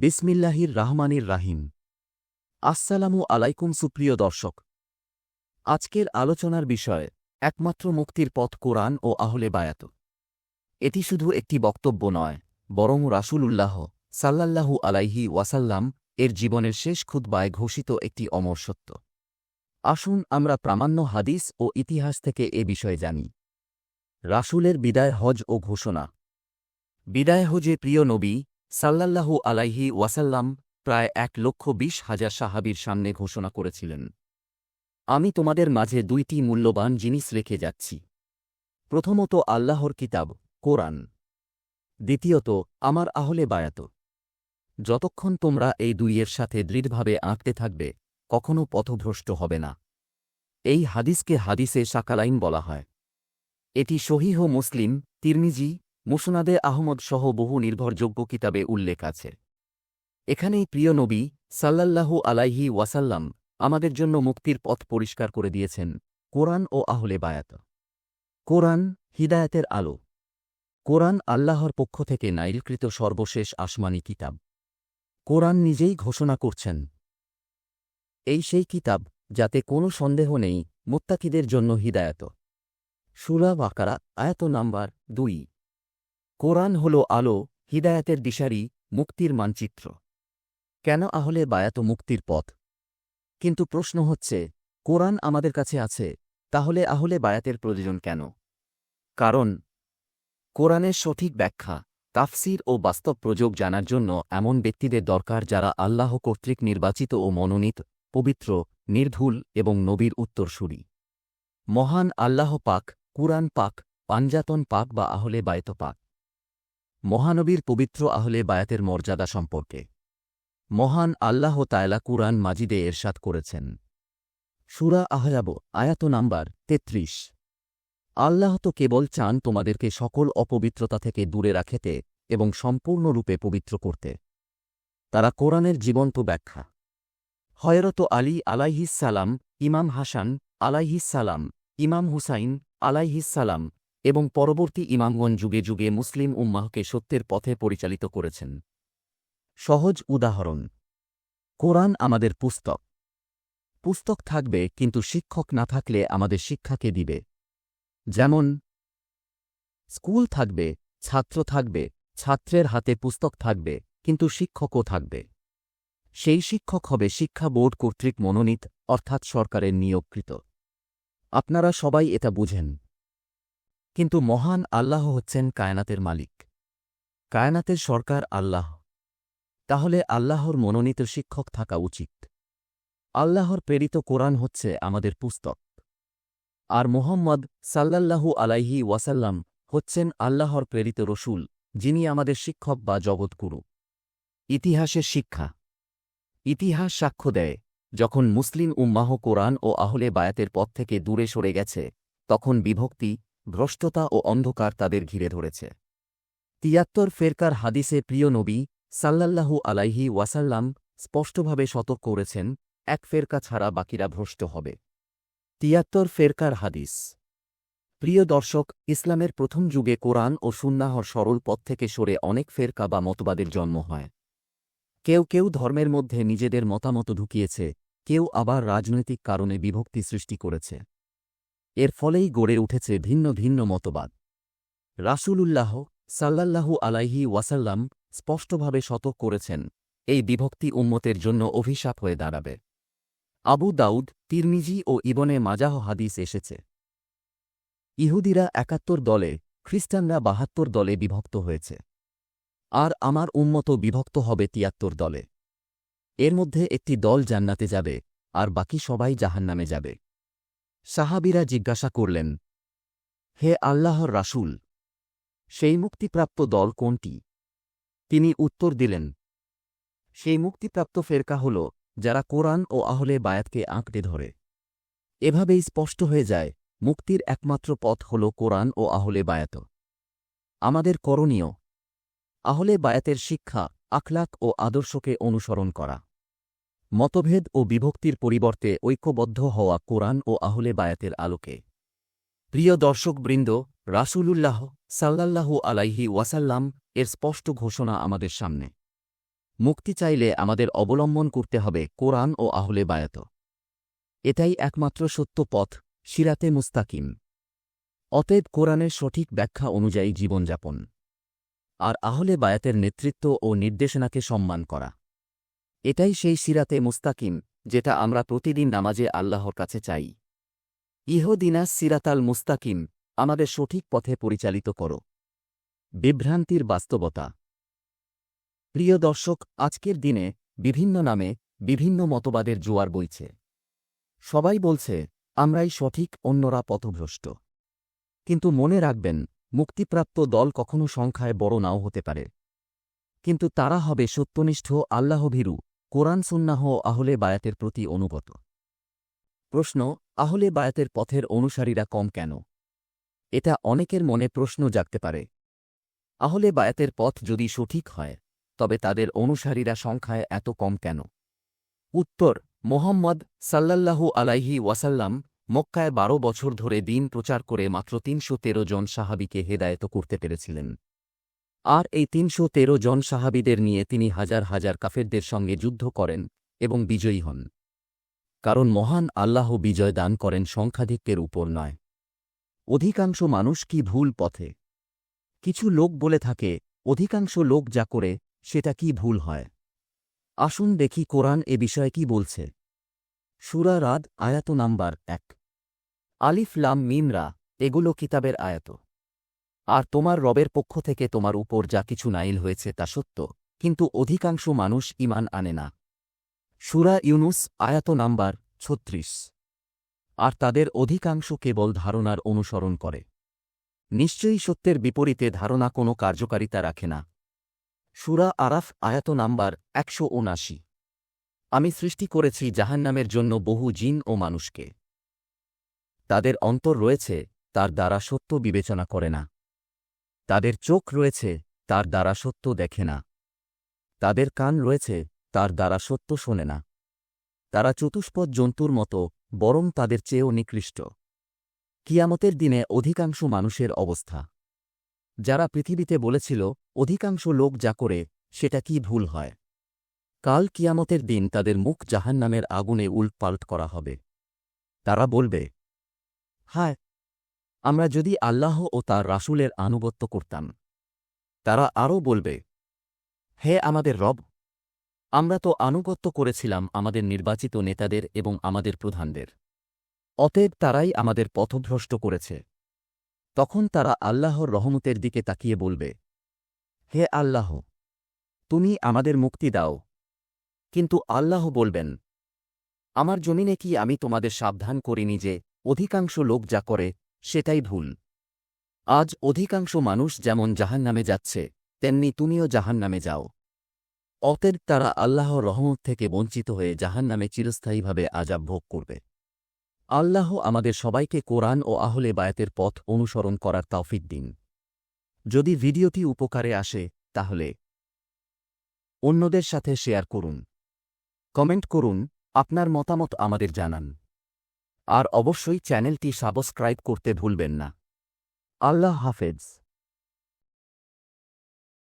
বিসমিল্লাহির রাহমানির রাহিম। আসসালামু আলাইকুম সুপ্রিয় দর্শক। আজকের আলোচনার বিষয়, একমাত্র মুক্তির পথ কোরআন ও আহলে বায়াত। এটি শুধু একটি বক্তব্য নয়, বরং রাসূলুল্লাহ সাল্লাল্লাহু আলাইহি ওয়াসাল্লাম এর জীবনের শেষ খুতবায় ঘোষিত একটি অমর সত্য। আসুন আমরা প্রামাণ্য হাদিস ও ইতিহাস থেকে এ বিষয়ে জানি। রাসূলের বিদায় হজ ও ঘোষণা। বিদায় হজে প্রিয় নবী সাল্লাল্লাহু আলাইহি ওয়াসাল্লাম প্রায় এক লক্ষ বিশ হাজার সাহাবীর সামনে ঘোষণা করেছিলেন, আমি তোমাদের মাঝে দুইটি মূল্যবান জিনিস রেখে যাচ্ছি। প্রথমত আল্লাহর কিতাব, কোরআন। দ্বিতীয়ত, আমার আহলে বায়াত। যতক্ষণ তোমরা এই দুইয়ের সাথে দৃঢ়ভাবে আঁকতে থাকবে কখনও পথভ্রষ্ট হবে না। এই হাদিসকে হাদিসে সাকালাইন বলা হয়। এটি সহিহ মুসলিম, তিরমিজি মুসনাদে আহমদ সহ বহু নির্ভরযোগ্য কিতাবে উল্লেখ আছে। এখানেই প্রিয় নবী সাল্লাল্লাহু আলাইহি ওয়াসাল্লাম আমাদের জন্য মুক্তির পথ পরিষ্কার করে দিয়েছেন কোরআন ও আহলে বায়াত। কোরআন হিদায়াতের আলো। কোরআন আল্লাহর পক্ষ থেকে নাইলকৃত সর্বশেষ আসমানি কিতাব। কোরআন নিজেই ঘোষণা করছেন। এই সেই কিতাব যাতে কোনো সন্দেহ নেই, মুত্তাকিদের জন্য হিদায়াত। সুরা বাকারা, আয়াত নাম্বার দুই। কোরআন হল আলো, হিদায়াতের দিশারি, মুক্তির মানচিত্র। কেন আহলে বায়াত মুক্তির পথ? কিন্তু প্রশ্ন হচ্ছে, কোরআন আমাদের কাছে আছে, তাহলে আহলে বায়াতের প্রয়োজন কেন? কারণ, কোরআনের সঠিক ব্যাখ্যা, তাফসির ও বাস্তব প্রযোগ জানার জন্য এমন ব্যক্তিদের দরকার যারা আল্লাহ কর্তৃক নির্বাচিত ও মনোনীত, পবিত্র, নির্ভুল এবং নবীর উত্তরসূরি। মহান আল্লাহ পাক, কুরআন পাক, পাঞ্জাতন পাক বা আহলে বায়ত পাক। মহানবীর পবিত্র আহলে বায়াতের মর্যাদা সম্পর্কে। মহান আল্লাহ তায়লা কুরআন মাজিদে এরশাদ করেছেন। সুরা আহজাব আয়াত নাম্বার তেত্রিশ। আল্লাহ তো কেবল চান তোমাদেরকে সকল অপবিত্রতা থেকে দূরে রাখেতে এবং সম্পূর্ণরূপে পবিত্র করতে। তারা কোরআনের জীবন্ত ব্যাখ্যা। হয়রত আলী আলাইহিস সালাম, ইমাম হাসান আলাইহিস সালাম, ইমাম হুসাইন আলাইহিসালাম এবং পরবর্তী ইমামগণ যুগে যুগে মুসলিম উম্মাহকে সত্যের পথে পরিচালিত করেছেন। সহজ উদাহরণ। কোরআন আমাদের পুস্তক। পুস্তক থাকবে, কিন্তু শিক্ষক না থাকলে আমাদের শিক্ষাকে দিবে? যেমন, স্কুল থাকবে, ছাত্র থাকবে, ছাত্রের হাতে পুস্তক থাকবে, কিন্তু শিক্ষকও থাকবে। সেই শিক্ষক হবে শিক্ষা বোর্ড কর্তৃক মনোনীত, অর্থাৎ সরকারের নিয়োগকৃত। আপনারা সবাই এটা বুঝেন। কিন্তু মহান আল্লাহ হচ্ছেন কায়নাতের মালিক। কায়নাতের সরকার আল্লাহ। তাহলে আল্লাহর মনোনীত শিক্ষক থাকা উচিত। আল্লাহর প্রেরিত কোরআন হচ্ছে আমাদের পুস্তক। আর মোহাম্মদ সাল্লাল্লাহু আলাইহি ওয়াসাল্লাম হচ্ছেন আল্লাহর প্রেরিত রসুল, যিনি আমাদের শিক্ষক বা জগৎগুরু। ইতিহাসের শিক্ষা। ইতিহাস সাক্ষ্য দেয়, যখন মুসলিম উম্মাহ কোরআন ও আহলে বায়াতের পথ থেকে দূরে সরে গেছে, তখন বিভক্তি ভ্রষ্টতা ও অন্ধকার তাদের ঘিরে ধরেছে। তিয়াত্তর ফেরকার হাদিসে প্রিয় নবী সাল্লাল্লাহু আলাইহি ওয়াসাল্লাম স্পষ্টভাবে সতর্ক করেছেন, এক ফেরকা ছাড়া বাকিরা ভ্রষ্ট হবে। তিয়াত্তর ফেরকার হাদিস। প্রিয় দর্শক, ইসলামের প্রথম যুগে কোরআন ও সুন্নাহর সরল পথ থেকে সরে অনেক ফেরকা বা মতবাদের জন্ম হয়। কেউ কেউ ধর্মের মধ্যে নিজেদের মতামত ঢুকিয়েছে, কেউ আবার রাজনৈতিক কারণে বিভক্তি সৃষ্টি করেছে। এর ফলেই গড়ে উঠেছে ভিন্ন ভিন্ন মতবাদ। রাসূলুল্লাহ সাল্লাল্লাহু আলাইহি ওয়াসাল্লাম স্পষ্টভাবে সতর্ক করেছেন, এই বিভক্তি উম্মতের জন্য অভিশাপ হয়ে দাঁড়াবে। আবু দাউদ, তিরমিজি ও ইবনে মাজাহ হাদিস এসেছে। ইহুদিরা একাত্তর দলে, খ্রিস্টানরা বাহাত্তর দলে বিভক্ত হয়েছে। আর আমার উন্মত বিভক্ত হবে তিয়াত্তর দলে। এর মধ্যে একটি দল জান্নাতে যাবে, আর বাকি সবাই জাহান্নামে যাবে। সাহাবিরা জিজ্ঞাসা করলেন, হে আল্লাহর রাসূল, সেই মুক্তিপ্রাপ্ত দল কোনটি? তিনি উত্তর দিলেন, সেই মুক্তিপ্রাপ্ত ফেরকা হল যারা কোরআন ও আহলে বায়াতকে আঁকড়ে ধরে। এভাবেই স্পষ্ট হয়ে যায়, মুক্তির একমাত্র পথ হল কোরআন ও আহলে বায়াত। আমাদের করণীয়, আহলে বায়াতের শিক্ষা, আখলাক ও আদর্শকে অনুসরণ করা। মতভেদ ও বিভক্তির পরিবর্তে ঐক্যবদ্ধ হওয়া কোরআন ও আহলে বায়াতের আলোকে। প্রিয় দর্শকবৃন্দ, রাসূলুল্লাহ সাল্লাল্লাহু আলাইহি ওয়াসাল্লাম এর স্পষ্ট ঘোষণা আমাদের সামনে। মুক্তি চাইলে আমাদের অবলম্বন করতে হবে কোরআন ও আহলে বায়াত এটাই একমাত্র সত্য পথ, সিরাতে মুস্তাকিম। অতএব কোরআনের সঠিক ব্যাখ্যা অনুযায়ী জীবনযাপন। আর আহলে বায়াতের নেতৃত্ব ও নির্দেশনাকে সম্মান করা। এটাই সেই সিরাতে মুস্তাকিম, যেটা আমরা প্রতিদিন নামাজে আল্লাহর কাছে চাই। ইহদিনাস সিরাতাল মুস্তাকিম, আমাদের সঠিক পথে পরিচালিত করো। বিভ্রান্তির বাস্তবতা। প্রিয় দর্শক, আজকের দিনে বিভিন্ন নামে বিভিন্ন মতবাদের জোয়ার বইছে। সবাই বলছে, আমরাই সঠিক, অন্যরা পথভ্রষ্ট। কিন্তু মনে রাখবেন, মুক্তিপ্রাপ্ত দল কখনো সংখ্যায় বড় নাও হতে পারে। কিন্তু তারা হবে সত্যনিষ্ঠ, আল্লাহভীরু। কোরআন সুন্নাহ আহলে বায়াতের প্রতি অনুগত। প্রশ্ন, আহলে বায়াতের পথের অনুসারীরা কম কেন? এটা অনেকের মনে প্রশ্ন জাগতে পারে। আহলে বায়াতের পথ যদি সঠিক হয়, তবে তাদের অনুসারীরা সংখ্যায় এত কম কেন? উত্তর, মোহাম্মদ সাল্লাল্লাহু আলাইহি ওয়াসাল্লাম মক্কায় বারো বছর ধরে দিন প্রচার করে মাত্র তিনশো তেরো জন সাহাবিকে হেদায়ত করতে পেরেছিলেন। আর এই তিনশো তেরো জন সাহাবিদের নিয়ে তিনি হাজার হাজার কাফেরদের সঙ্গে যুদ্ধ করেন এবং বিজয়ী হন। কারণ মহান আল্লাহ বিজয় দান করেন সংখ্যাধিক্যের উপর নয়। অধিকাংশ মানুষ কি ভুল পথে? কিছু লোক বলে থাকে, অধিকাংশ লোক যা করে, সেটা কি ভুল হয়? আসুন দেখি কোরআন এ বিষয়ে কি বলছে। সুরা রাদ, আয়াত নাম্বার এক। আলিফ, লাম মিমরা এগুলো কিতাবের আয়াত। আর তোমার রবের পক্ষ থেকে তোমার উপর যা কিছু নাইল হয়েছে তা সত্য, কিন্তু অধিকাংশ মানুষ ইমান আনে না। সুরা ইউনুস, আয়াত নাম্বার ছত্রিশ। আর তাদের অধিকাংশ কেবল ধারণার অনুসরণ করে। নিশ্চয়ই সত্যের বিপরীতে ধারণা কোনো কার্যকারিতা রাখে না। সুরা আরাফ, আয়াত নাম্বার একশো আমি সৃষ্টি করেছি জাহান্নামের জন্য বহু জিন ও মানুষকে। তাদের অন্তর রয়েছে, তার দ্বারা সত্য বিবেচনা করে না। তাদের চোখ রয়েছে, তার দ্বারা সত্য দেখে না। তাদের কান রয়েছে, তার দ্বারা সত্য শোনে না। তারা চতুষ্পদ জন্তুর মতো, বরং তাদের চেয়েও নিকৃষ্ট। কিয়ামতের দিনে অধিকাংশ মানুষের অবস্থা। যারা পৃথিবীতে বলেছিল, অধিকাংশ লোক যা করে, সেটা কি ভুল হয়? কাল কিয়ামতের দিন তাদের মুখ জাহান্নামের আগুনে উল্টপাল্ট করা হবে। তারা বলবে, হায় আমরা যদি আল্লাহ ও তার রাসূলের আনুগত্য করতাম, তারা আরও বলবে, হে আমাদের রব, আমরা তো আনুগত্য করেছিলাম আমাদের নির্বাচিত নেতাদের এবং আমাদের প্রধানদের। অতএব তারাই আমাদের পথভ্রষ্ট করেছে। তখন তারা আল্লাহর রহমতের দিকে তাকিয়ে বলবে, হে আল্লাহ, তুমি আমাদের মুক্তি দাও। কিন্তু আল্লাহ বলবেন, আমার জমিনে কি আমি তোমাদের সাবধান করিনি যে অধিকাংশ লোক যা করে সেটাই ভুল। আজ অধিকাংশ মানুষ যেমন জাহান্নামে যাচ্ছে, তেমনি তুমিও জাহান্নামে যাও। অতএব তারা আল্লাহ রহমত থেকে বঞ্চিত হয়ে জাহান্নামে চিরস্থায়ীভাবে আজাব ভোগ করবে। আল্লাহ আমাদের সবাইকে কোরআন ও আহলে বায়াতের পথ অনুসরণ করার তৌফিক দিন। যদি ভিডিওটি উপকারে আসে, তাহলে অন্যদের সাথে শেয়ার করুন। কমেন্ট করুন, আপনার মতামত আমাদের জানান। আর অবশ্যই চ্যানেলটি সাবস্ক্রাইব করতে ভুলবেন না। আল্লাহ হাফেজ।